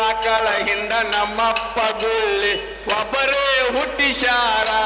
ಆಕಳ ಹಿಂದ ನಮ್ಮಪ್ಪ ಗುಳ್ಳಿ ಒಬ್ಬರೇ ಹುಟ್ಟಿಶಾರಾ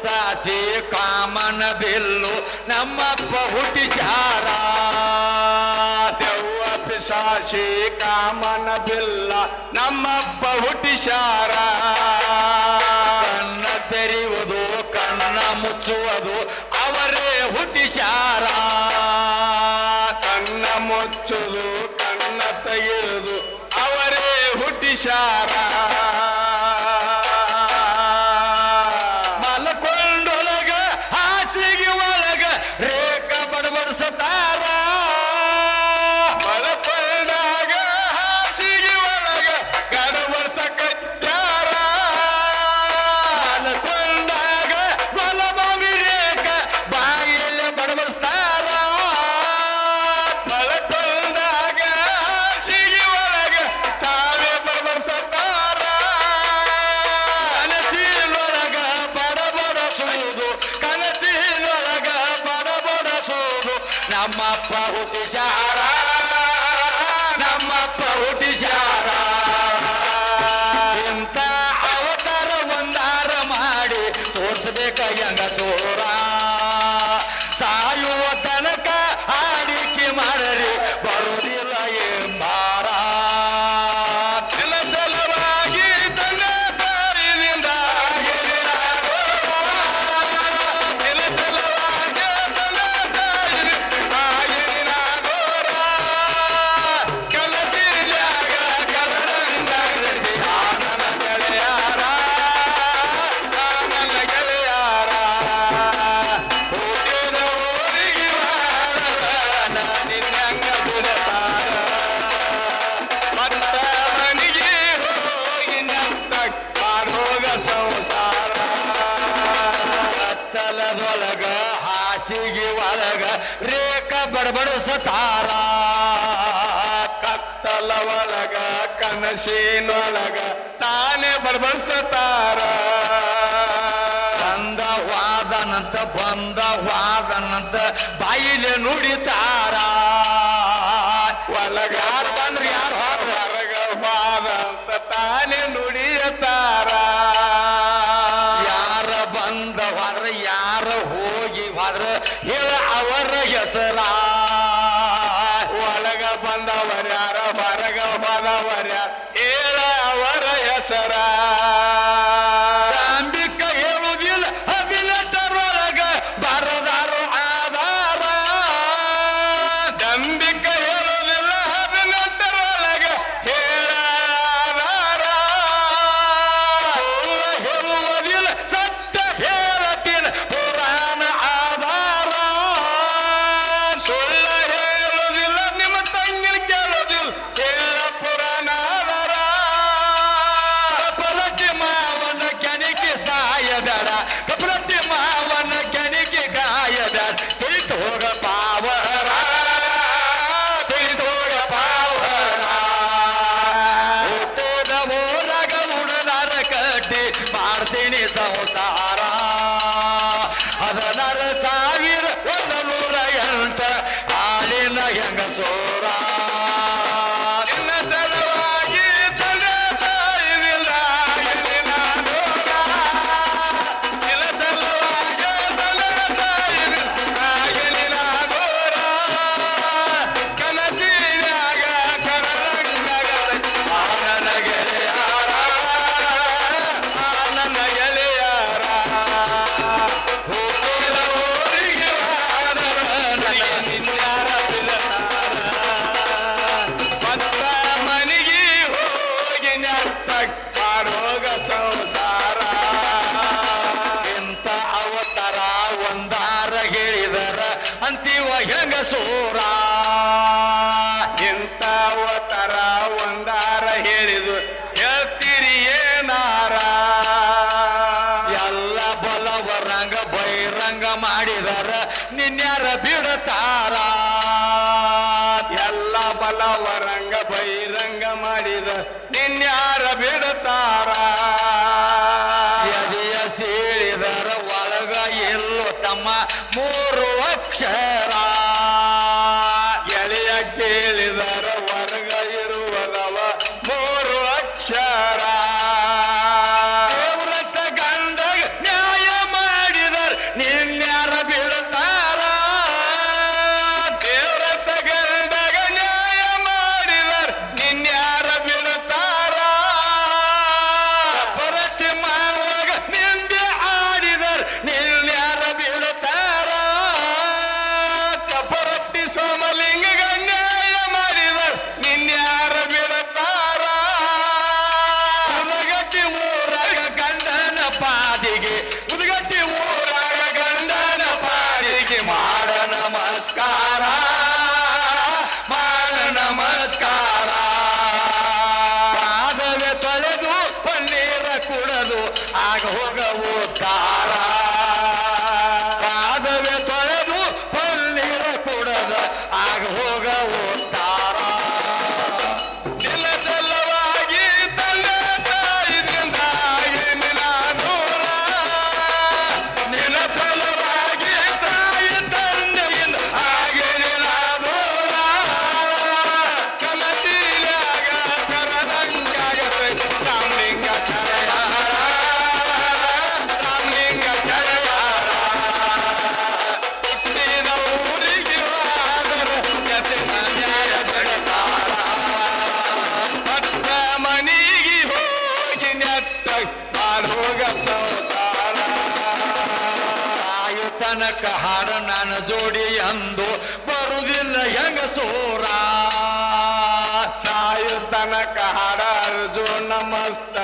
ಸಾಸಿ ಕಾಮನ ಬಿಲ್ಲು ನಮ್ಮಪ್ಪ ಹುಟ್ಟಿಸಾರ ದೆವ್ವ ಪಿಸಾಸಿ ಕಾಮನ ಬಿಲ್ಲ ನಮ್ಮಪ್ಪ ಹುಟ್ಟಿಸಾರ ಕಣ್ಣ ತೆರೆಯುವುದು ಕಣ್ಣ ಮುಚ್ಚುವುದು ಅವರೇ ಹುಟ್ಟಿ ಶಾರ ಕಣ್ಣ ಮುಚ್ಚುವುದು ಕಣ್ಣ ತೆಗೆಯುವುದು ಅವರೇ ಹುಟ್ಟಿ ಶಾರ ಕನಸತಾರ ಕತ್ತಲ ಒಳಗ ಕನಸಿನೊಳಗ ತಾನೇ ಬಡಬಡಿಸತಾರ ಬಂದ ವಾದನಂತ ಬಂದ ವಾದನಂತ ಬಾಯಿಲೆ ನುಡಿತಾರ. ಯಾವ ರಂಗ ಬಹಿರಂಗ ಮಾಡಿದ ನಿನ್ಯಾರ ಬಿಡತಾರ ಎದೆಯ ಸೀಳಿದರ ಒಳಗ ಎಲ್ಲೋ ತಮ್ಮ ಮೂರು ಅಕ್ಷರ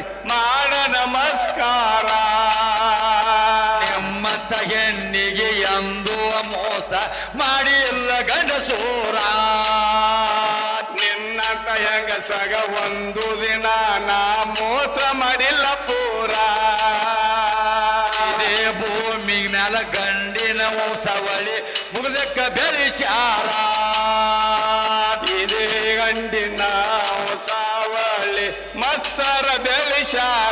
ಮಾಡ ನಮಸ್ಕಾರ. ನಿಮ್ಮ ತಗೆಣ್ಣಿಗೆ ಎಂದು ಮೋಸ ಮಾಡಿಲ್ಲ ಗಂಡಸೂರ ತಯಂಗ ಹೆಂಗಸಗ ಒಂದು ದಿನ ನಾ ಮೋಸ ಮಾಡಿಲ್ಲ ಪೂರ. ಇದೇ ಭೂಮಿ ಮೇಲೆ ಗಂಡಿನ ಸವಳಿ ಮುಗ್ದಕ್ಕ ಬೆಳೆಸಾರ Shot.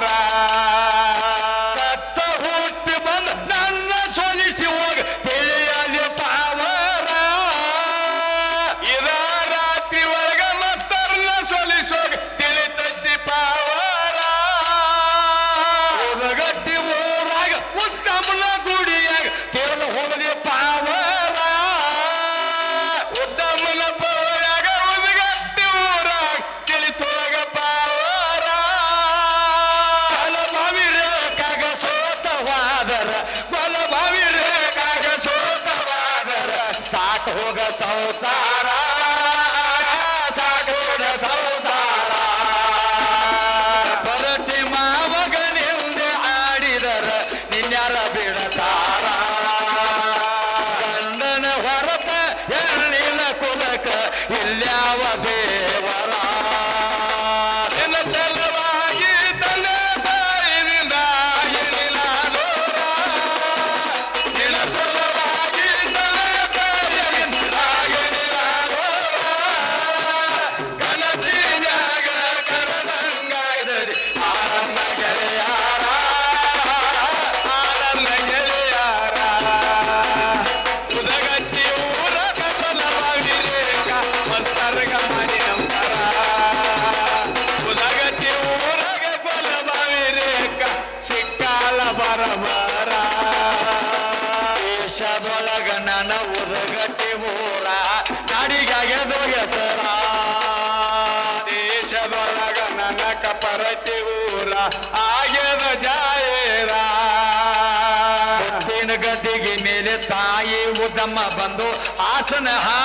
ಊರದೊಳಗ ನನ್ನ ಉದಗಟ್ಟಿ ಊರ ನಾಡಿಗಾಗ್ಯದ ಹೆಸರ ದೇಶದೊಳಗ ನನ್ನ ಕಪರಟ್ಟಿ ಊರ, ಆಗ್ಯದ ಜಾಯೇರ. ಗದ್ದಿಗೆ ಮೇಲೆ ತಾಯಿ ಉದಮ್ಮ ಬಂದು ಆಸನ ಹಾ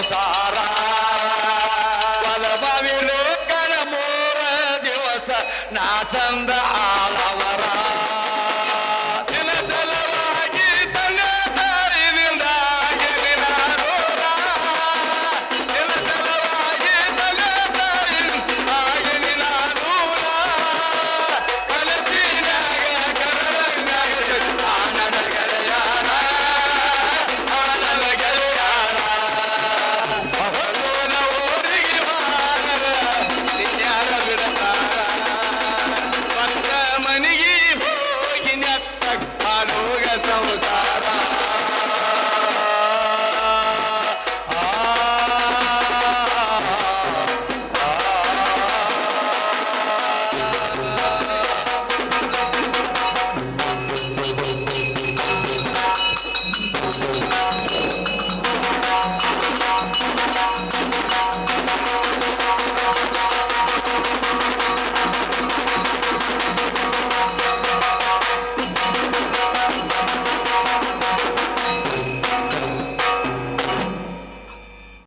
Zara.